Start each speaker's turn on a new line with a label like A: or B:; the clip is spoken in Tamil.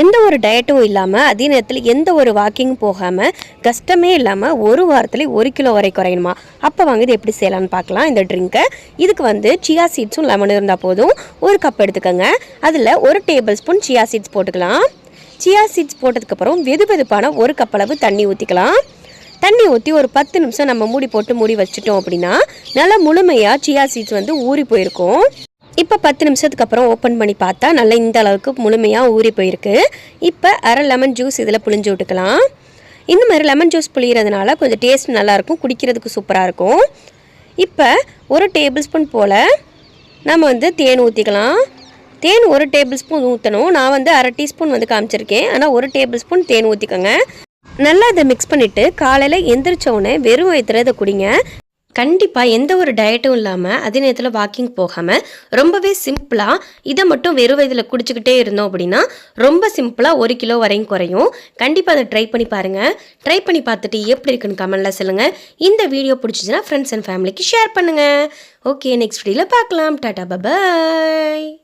A: எந்த ஒரு டயட்டும் இல்லாமல் அதே நேரத்தில் எந்த ஒரு வாக்கிங்கும் போகாமல் கஷ்டமே இல்லாமல் ஒரு வாரத்தில் ஒரு கிலோ வரை குறையணுமா? அப்போ வாங்க இது எப்படி செய்யலாம்னு பார்க்கலாம். இந்த ட்ரிங்க்கை இதுக்கு வந்து சியா சீட்ஸும் லெமனும் இருந்தால் போதும். ஒரு கப் எடுத்துக்கோங்க. அதில் ஒரு டேபிள் ஸ்பூன் சியா சீட்ஸ் போட்டுக்கலாம் சியா சீட்ஸ் போட்டதுக்கப்புறம் வெது வெதுப்பான ஒரு கப் அளவு தண்ணி ஊற்றிக்கலாம் தண்ணி ஊற்றி ஒரு பத்து நிமிஷம் நம்ம மூடி போட்டு மூடி வச்சுட்டோம் அப்படின்னா நல்லா முழுமையாக சியா சீட்ஸ் வந்து ஊறி போயிருக்கும். இப்போ பத்து நிமிஷத்துக்கு அப்புறம் ஓப்பன் பண்ணி பார்த்தா நல்லா இந்த அளவுக்கு முழுமையாக ஊறி போயிருக்கு. இப்போ அரை லெமன் ஜூஸ் இதில் புழிஞ்சு விட்டுக்கலாம். இந்த மாதிரி லெமன் ஜூஸ் புளியறதுனால கொஞ்சம் டேஸ்ட் நல்லாயிருக்கும் குடிக்கிறதுக்கு சூப்பராக இருக்கும். இப்போ ஒரு டேபிள் ஸ்பூன் போல் நம்ம வந்து தேன் ஊற்றிக்கலாம் தேன் ஒரு டேபிள் ஸ்பூன் ஊற்றணும் நான் வந்து அரை டீஸ்பூன் வந்து காமிச்சிருக்கேன். ஆனால் ஒரு டேபிள் ஸ்பூன் தேன் ஊற்றிக்கோங்க நல்லா இதை மிக்ஸ் பண்ணிவிட்டு காலையில் எந்திரிச்ச உடனே வெறும் வயிற்றுல இதை குடிங்க. கண்டிப்பாக எந்த ஒரு டயட்டும் இல்லாமல் அதே நேரத்தில் வாக்கிங் போகாமல் ரொம்பவே சிம்பிளாக இதை மட்டும் வெறும் வயதில் குடிச்சிக்கிட்டே இருந்தோம் அப்படின்னா ரொம்ப சிம்பிளாக ஒரு கிலோ வரையும் குறையும். கண்டிப்பாக அதை ட்ரை பண்ணி பாருங்கள் ட்ரை பண்ணி பார்த்துட்டு எப்படி இருக்குன்னு கமெண்ட்டில் சொல்லுங்கள் இந்த வீடியோ பிடிச்சிச்சின்னா ஃப்ரெண்ட்ஸ் அண்ட் ஃபேமிலிக்கு ஷேர் பண்ணுங்கள் ஓகே நெக்ஸ்ட் வீடியோவில் பார்க்கலாம். டாடா பபாய்